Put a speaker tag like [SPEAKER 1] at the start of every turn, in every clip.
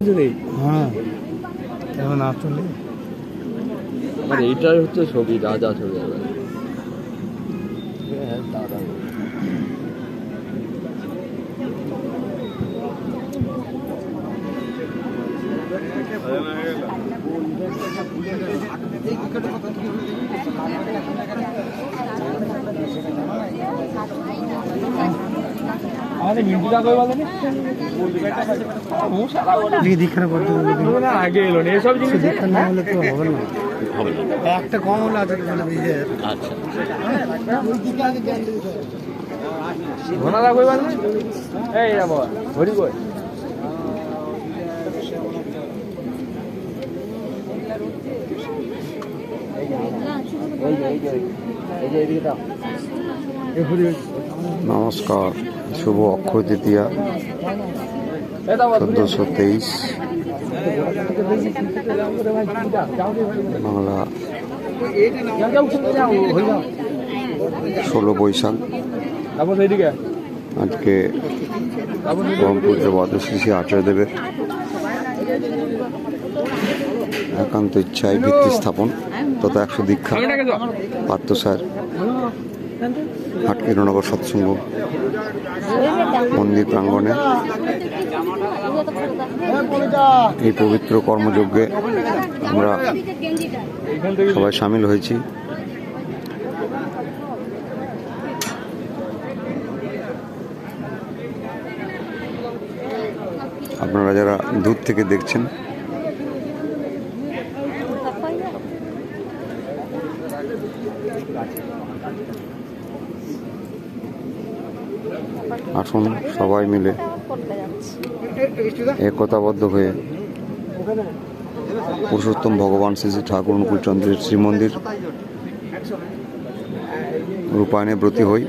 [SPEAKER 1] জুড়েই
[SPEAKER 2] হ্যাঁ এখন আসলে
[SPEAKER 1] আমার এইটাই হচ্ছে ছবি রাজা ছবি আমার। আমাদের
[SPEAKER 2] দীক্ষার পদ্ধতি
[SPEAKER 1] না আগে এলো না এসব জিনিস
[SPEAKER 2] দীক্ষা না হলে তো হবে না একটা কম হলে আছে
[SPEAKER 3] আচ্ছা
[SPEAKER 1] ঘনাদা কই এই হরি কই এই যে এই যে এই যে এদিকে দাও
[SPEAKER 4] নমস্কার, শুভ অক্ষয়
[SPEAKER 1] দাও
[SPEAKER 4] চোদ্দোশো তেইশ, বাংলা ষোলো বৈশাখ। আজকে ব্রহ্মপুত্র দ্বাদশী শ্রী আচার্যদেবের একান্ত ইচ্ছায় ভিত্তি স্থাপন, তথা একশো দীক্ষা, পার্থ স্যার। হাটকিরনগর সৎসঙ্গ, মন্দির প্রাঙ্গণে। এই পবিত্র কর্মযজ্ঞে আমরা সবাই সামিল হয়েছি। আপনারা যারা দূর থেকে দেখছেন আসুন, সবাই মিলে একতাবদ্ধ হয়ে পুরুষোত্তম ভগবান শ্রী শ্রী ঠাকুর অনুকূলচন্দ্রের শ্রীমন্দির রূপায়ণে ব্রতী হই।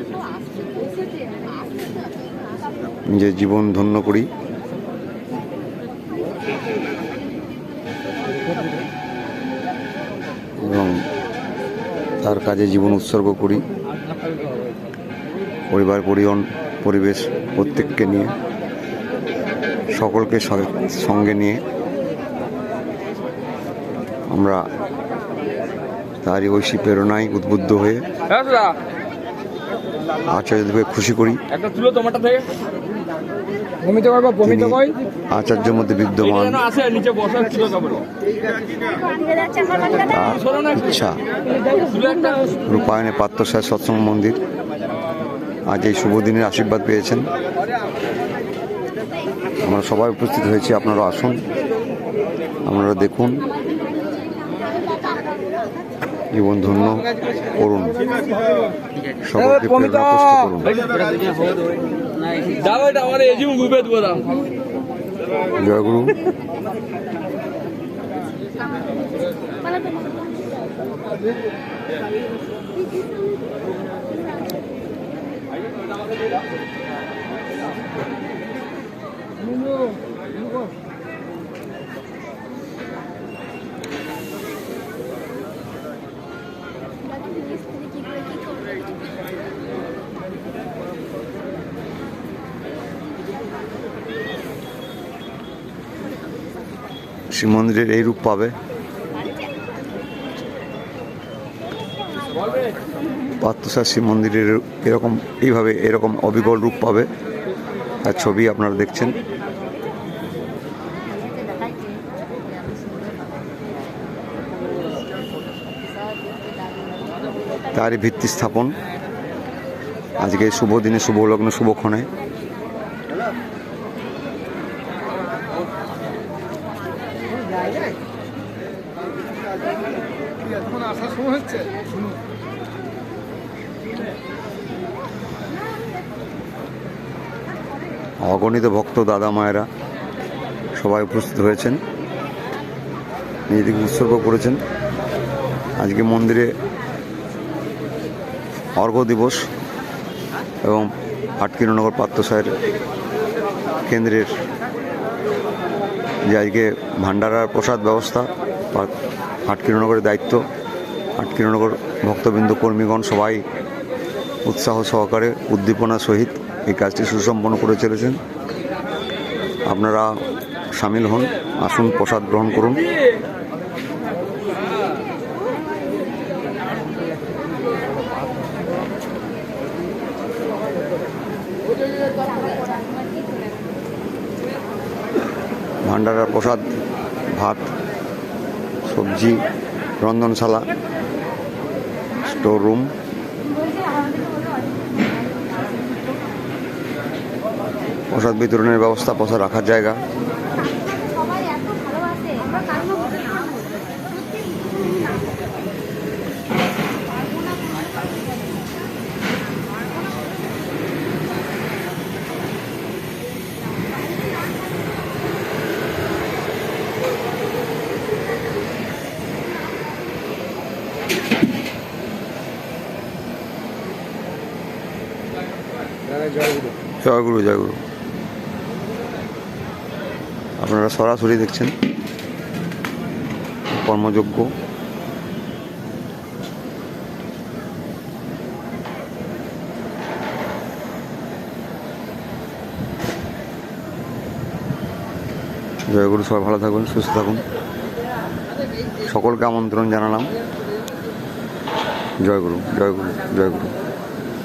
[SPEAKER 4] নিজের জীবন ধন্য করি। এবং তার কাজে জীবন উৎসর্গ করি। পরিবার, পরিজন পরিবেশ প্রত্যেককে নিয়ে সকলকে সঙ্গে নিয়ে আমরা তারই ঐশী প্রেরণায় উদ্বুদ্ধ হয়ে
[SPEAKER 1] হ্যাঁ
[SPEAKER 4] আচার্যদেবকে খুশি করি। আচার্যের মধ্যে বিদ্যমান।
[SPEAKER 1] যেন আছে নিচে বসার তুলো কাপড়।
[SPEAKER 4] তার ইচ্ছা রূপায়ণে পাত্রসায় সৎসঙ্গ মন্দির। আজ এই শুভ দিনের আশীর্বাদ পেয়েছেন। আমরা সবাই উপস্থিত হয়েছি আপনারা আসুন আপনারা দেখুন। জীবন ধন্য করুন। সকলকে প্রেরণা পুষ্ট করুন।
[SPEAKER 1] দাও এটা আমার এজিম গুবে দেবো দাও
[SPEAKER 4] জয়গুরু পাত্রসার শিব মন্দিরের এরকম, এইভাবে এরকম অবিকল রূপ পাবে। তার ছবি আপনারা দেখছেন। তারই ভিত্তি স্থাপন। আজকে শুভ দিনে, শুভ লগ্ন শুভক্ষণে অগণিত ভক্ত দাদা মায়েরা সবাই উপস্থিত হয়েছেন নিজেদেরকে উৎসর্গ করেছেন। আজকে মন্দিরে অর্ঘ্য দিবস এবং আটকিরনগর পাত্রসাহের কেন্দ্রের যে আজকে ভান্ডারার প্রসাদ ব্যবস্থা আটকিরনগরের দায়িত্ব। আটকিরনগর ভক্তবৃন্দ, কর্মীগণ সবাই উৎসাহ সহকারে উদ্দীপনা সহিত এই কাজটি সুসম্পন্ন করে চলেছেন। আপনারা সামিল হন, আসুন, প্রসাদ গ্রহণ করুন। ভান্ডারার প্রসাদ, ভাত সবজি রন্ধনশালা স্টোর রুম প্রসাদ বিতরণের ব্যবস্থা প্রসাদ রাখার জায়গা। জয়গুরু। জয়গুরু আপনারা সরাসরি দেখছেন কর্মযোগ্য জয়গুরু, সবাই ভালো থাকুন, সুস্থ থাকুন। সকলকে আমন্ত্রণ জানালাম। জয়গুরু জয়গুরু জয়গুরু।